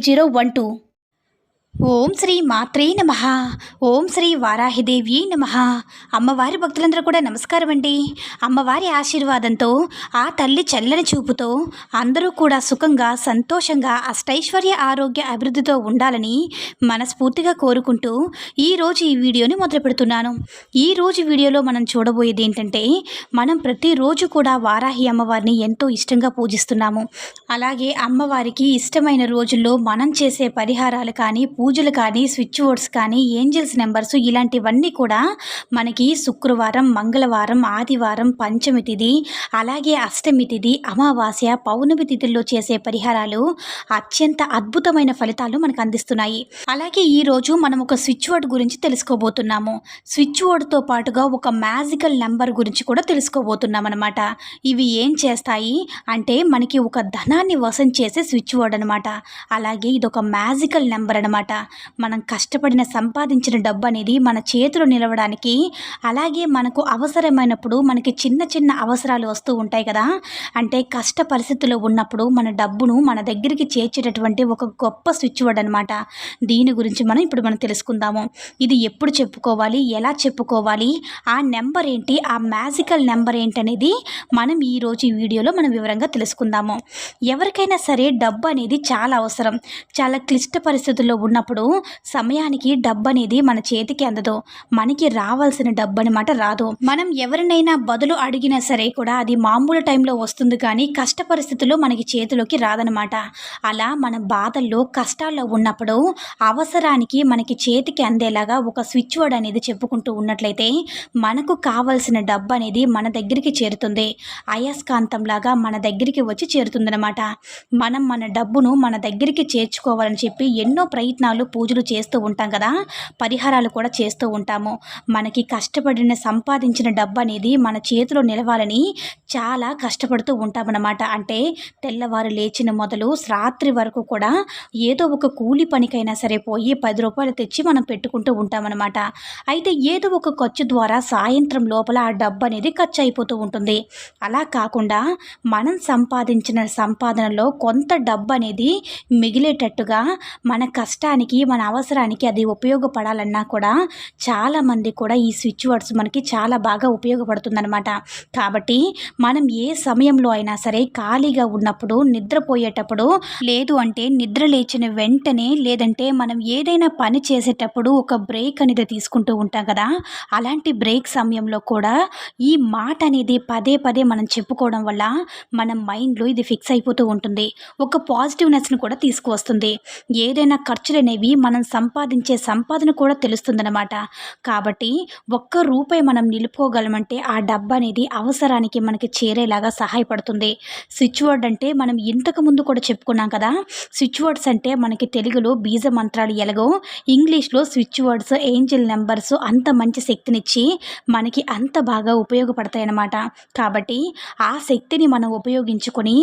zero one two Om Shri మాత్రే నమ. ఓం శ్రీ వారాహిదేవి నమ. అమ్మవారి భక్తులందరూ కూడా నమస్కారం అండి. అమ్మవారి ఆశీర్వాదంతో ఆ తల్లి చల్లని చూపుతో అందరూ కూడా సుఖంగా సంతోషంగా అష్టైశ్వర్య ఆరోగ్య అభివృద్ధితో ఉండాలని మనస్ఫూర్తిగా కోరుకుంటూ ఈరోజు ఈ వీడియోని మొదలు పెడుతున్నాను. ఈరోజు వీడియోలో మనం చూడబోయేది ఏంటంటే మనం ప్రతిరోజు కూడా వారాహి అమ్మవారిని ఎంతో ఇష్టంగా పూజిస్తున్నాము. అలాగే అమ్మవారికి ఇష్టమైన రోజుల్లో మనం చేసే పరిహారాలు కానీ పూజలు కానీ స్విచ్ బోర్డ్స్ కానీ ఏంజల్స్ నెంబర్స్ ఇలాంటివన్నీ కూడా మనకి శుక్రవారం మంగళవారం ఆదివారం పంచమి తిథి అలాగే అష్టమి తిథి అమావాస్య పౌర్ణమి తిథుల్లో చేసే పరిహారాలు అత్యంత అద్భుతమైన ఫలితాలు మనకు అందిస్తున్నాయి. అలాగే ఈరోజు మనం ఒక స్విచ్ బోర్డ్ గురించి తెలుసుకోబోతున్నాము. స్విచ్ బోర్డ్తో పాటుగా ఒక మ్యాజికల్ నెంబర్ గురించి కూడా తెలుసుకోబోతున్నాం అనమాట ఇవి ఏం చేస్తాయి అంటే మనకి ఒక ధనాన్ని వసం చేసే స్విచ్ బోర్డ్ అనమాట అలాగే ఇది ఒక మ్యాజికల్ నెంబర్ అనమాట మనం కష్టపడిన సంపాదించిన డబ్బు అనేది మన చేతిలో నిలవడానికి అలాగే మనకు అవసరమైనప్పుడు మనకి చిన్న చిన్న అవసరాలు వస్తూ ఉంటాయి కదా. అంటే కష్ట పరిస్థితుల్లో ఉన్నప్పుడు మన డబ్బును మన దగ్గరికి చేర్చేటటువంటి ఒక గొప్ప స్విచ్ వర్డ్ అనమాట. దీని గురించి మనం ఇప్పుడు మనం తెలుసుకుందాము. ఇది ఎప్పుడు చెప్పుకోవాలి? ఎలా చెప్పుకోవాలి? ఆ నెంబర్ ఏంటి? ఆ మ్యాజికల్ నెంబర్ ఏంటనేది మనం ఈరోజు ఈ వీడియోలో మనం వివరంగా తెలుసుకుందాము. ఎవరికైనా సరే డబ్బు అనేది చాలా అవసరం. చాలా క్లిష్ట పరిస్థితుల్లో ఉన్న ఉన్నప్పుడు సమయానికి డబ్బు అనేది మన చేతికి అందదు. మనకి రావాల్సిన డబ్బు అనమాట రాదు. మనం ఎవరినైనా బదులు అడిగినా సరే కూడా అది మామూలు టైంలో వస్తుంది కానీ కష్ట పరిస్థితుల్లో మనకి చేతిలోకి రాదనమాట అలా మన బాధల్లో కష్టాల్లో ఉన్నప్పుడు అవసరానికి మనకి చేతికి అందేలాగా ఒక స్విచ్ బోర్డ్ అనేది చెప్పుకుంటూ ఉన్నట్లయితే మనకు కావలసిన డబ్బు అనేది మన దగ్గరికి చేరుతుంది. అయస్కాంతంలాగా మన దగ్గరికి వచ్చి చేరుతుందనమాట మనం మన డబ్బును మన దగ్గరికి చేర్చుకోవాలని చెప్పి ఎన్నో ప్రయత్నాలు పూజలు చేస్తూ ఉంటాం కదా పరిహారాలు కూడా చేస్తూ ఉంటాము. మనకి కష్టపడిన సంపాదించిన డబ్బు అనేది మన చేతిలో నిలవాలని చాలా కష్టపడుతూ ఉంటామన్నమాట. అంటే తెల్లవారు లేచిన మొదలు రాత్రి వరకు కూడా ఏదో ఒక కూలి పనికైనా సరే పోయి పది రూపాయలు తెచ్చి మనం పెట్టుకుంటూ ఉంటామన్నమాట. అయితే ఏదో ఒక ఖర్చు ద్వారా సాయంత్రం లోపల ఆ డబ్బు అనేది ఖర్చు అయిపోతూ ఉంటుంది. అలా కాకుండా మనం సంపాదించిన సంపాదనలో కొంత డబ్బు అనేది మిగిలేటట్టుగా మన కష్టాన్ని మనకి మన అవసరానికి అది ఉపయోగపడాలన్నా కూడా చాలామంది కూడా ఈ స్విచ్ వర్డ్స్ మనకి చాలా బాగా ఉపయోగపడుతుందన్నమాట. కాబట్టి మనం ఏ సమయంలో అయినా సరే ఖాళీగా ఉన్నప్పుడు నిద్రపోయేటప్పుడు లేదు అంటే నిద్ర లేచిన వెంటనే లేదంటే మనం ఏదైనా పని చేసేటప్పుడు ఒక బ్రేక్ అనేది తీసుకుంటూ ఉంటాం కదా అలాంటి బ్రేక్ సమయంలో కూడా ఈ మాట అనేది పదే పదే మనం చెప్పుకోవడం వల్ల మన మైండ్లో ఇది ఫిక్స్ అయిపోతూ ఉంటుంది. ఒక పాజిటివ్నెస్ను కూడా తీసుకువస్తుంది. ఏదైనా ఖర్చులైన అనేవి మనం సంపాదించే సంపాదన కూడా తెలుస్తుందన్నమాట. కాబట్టి ఒక్క రూపాయి మనం నిలుపుకోగలమంటే ఆ డబ్బు అనేది అవసరానికి మనకి చేరేలాగా సహాయపడుతుంది. స్విచ్ వర్డ్ అంటే మనం ఇంతకు ముందు కూడా చెప్పుకున్నాం కదా స్విచ్ వర్డ్స్ అంటే మనకి తెలుగులో బీజ మంత్రాలు ఎలాగో ఇంగ్లీష్లో స్విచ్ వర్డ్స్ ఏంజిల్ నెంబర్స్ అంత మంచి శక్తినిచ్చి మనకి అంత బాగా ఉపయోగపడతాయి అన్నమాట కాబట్టి ఆ శక్తిని మనం ఉపయోగించుకొని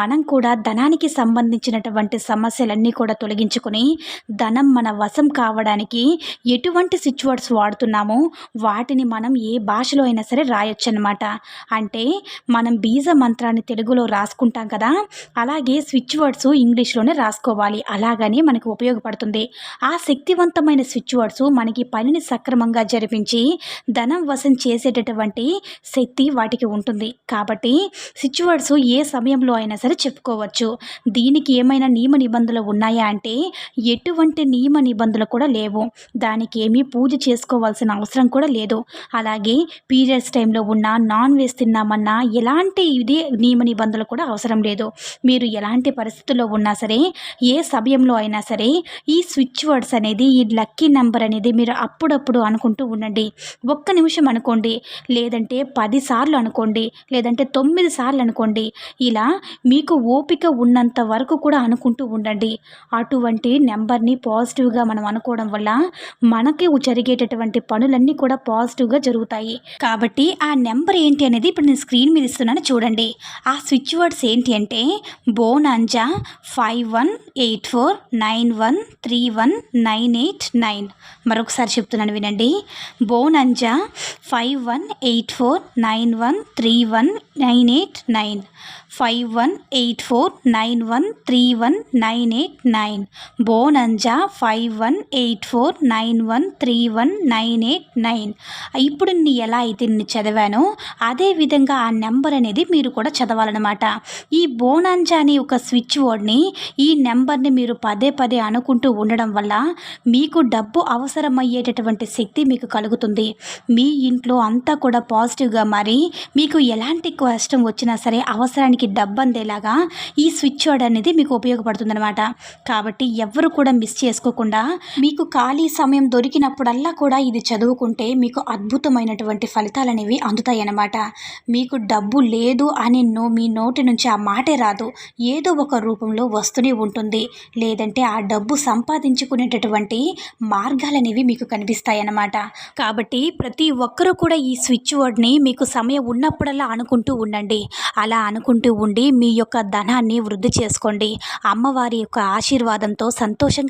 మనం కూడా ధనానికి సంబంధించినటువంటి సమస్యలన్నీ కూడా తొలగించుకొని ధనం మన వశం కావడానికి ఎటువంటి స్విచ్ వర్డ్స్ వాడుతున్నామో వాటిని మనం ఏ భాషలో అయినా సరే రాయొచ్చు అనమాట అంటే మనం బీజ మంత్రాన్ని తెలుగులో రాసుకుంటాం కదా అలాగే స్విచ్ వర్డ్స్ ఇంగ్లీష్లోనే రాసుకోవాలి. అలాగని మనకు ఉపయోగపడుతుంది. ఆ శక్తివంతమైన స్విచ్ వర్డ్స్ మనకి పనిని సక్రమంగా జరిపించి ధనం వశం చేసేటటువంటి శక్తి వాటికి ఉంటుంది. కాబట్టి స్విచ్ వర్డ్స్ ఏ సమయంలో అయినా సరే చెప్పుకోవచ్చు. దీనికి ఏమైనా నియమ నిబంధనలు ఉన్నాయా అంటే ఎటువంటి ఎటువంటి నియమ నిబంధనలు కూడా లేవు. దానికి ఏమీ పూజ చేసుకోవాల్సిన అవసరం కూడా లేదు. అలాగే పీరియడ్స్ టైంలో ఉన్న నాన్ వెజ్ తిన్నామన్నా ఎలాంటి ఇది నియమ నిబంధనలు కూడా అవసరం లేదు. మీరు ఎలాంటి పరిస్థితుల్లో ఉన్నా సరే ఏ సమయంలో అయినా సరే ఈ స్విచ్ వర్డ్స్ అనేది ఈ లక్కీ నెంబర్ అనేది మీరు అప్పుడప్పుడు అనుకుంటూ ఉండండి. ఒక్క నిమిషం అనుకోండి లేదంటే పదిసార్లు అనుకోండి లేదంటే తొమ్మిది సార్లు అనుకోండి ఇలా మీకు ఓపిక ఉన్నంత వరకు కూడా అనుకుంటూ ఉండండి. అటువంటి నెంబర్ని పాజిటివ్గా మనం అనుకోవడం వల్ల మనకి జరిగేటటువంటి పనులన్నీ కూడా పాజిటివ్గా జరుగుతాయి. కాబట్టి ఆ నెంబర్ ఏంటి అనేది ఇప్పుడు నేను స్క్రీన్ మీద ఇస్తున్నాను చూడండి. ఆ స్విచ్ వర్డ్స్ ఏంటి అంటే bonanza five one eight four nine one three one nine eight nine. మరొకసారి చెప్తున్నాను వినండి. Bonanza five one eight four nine one three one nine eight nine. Five one eight four nine one three one nine eight nine. Bonanza five one eight four nine one three one nine eight nine. ఇప్పుడు నేను ఎలా అయితే నేను చదివానో అదే విధంగా ఆ number అనేది మీరు కూడా చదవాలన్నమాట. ఈ బోనంజా అనే ఒక స్విచ్ బోర్డ్ని ఈ నెంబర్ని మీరు పదే పదే అనుకుంటూ ఉండడం వల్ల మీకు డబ్బు అవసరమయ్యేటటువంటి శక్తి మీకు కలుగుతుంది. మీ ఇంట్లో అంతా కూడా పాజిటివ్గా మారి మీకు ఎలాంటి కష్టం వచ్చినా సరే అవసరానికి డబ్బు అందేలాగా ఈ స్విచ్ బోర్డ్ అనేది మీకు ఉపయోగపడుతుందన్నమాట. కాబట్టి ఎవరు కూడా మిస్ చేసుకోకుండా మీకు ఖాళీ సమయం దొరికినప్పుడల్లా కూడా ఇది చదువుకుంటే మీకు అద్భుతమైనటువంటి ఫలితాలు అనేవి అందుతాయి అన్నమాట మీకు డబ్బు లేదు అని నో మీ నోటి నుంచి ఆ మాటే రాదు. ఏదో ఒక రూపంలో వస్తూనే ఉంటుంది. లేదంటే ఆ డబ్బు సంపాదించుకునేటటువంటి మార్గాలు అనేవి మీకు కనిపిస్తాయి అన్నమాట కాబట్టి ప్రతి ఒక్కరూ కూడా ఈ స్విచ్ బోర్డ్ని మీకు సమయం ఉన్నప్పుడల్లా అనుకుంటూ ఉండండి. అలా అనుకుంటూ ఉండి మీ యొక్క ధనాన్ని వృద్ధి చేసుకోండి. అమ్మవారి యొక్క ఆశీర్వాదంతో సంతోషంగా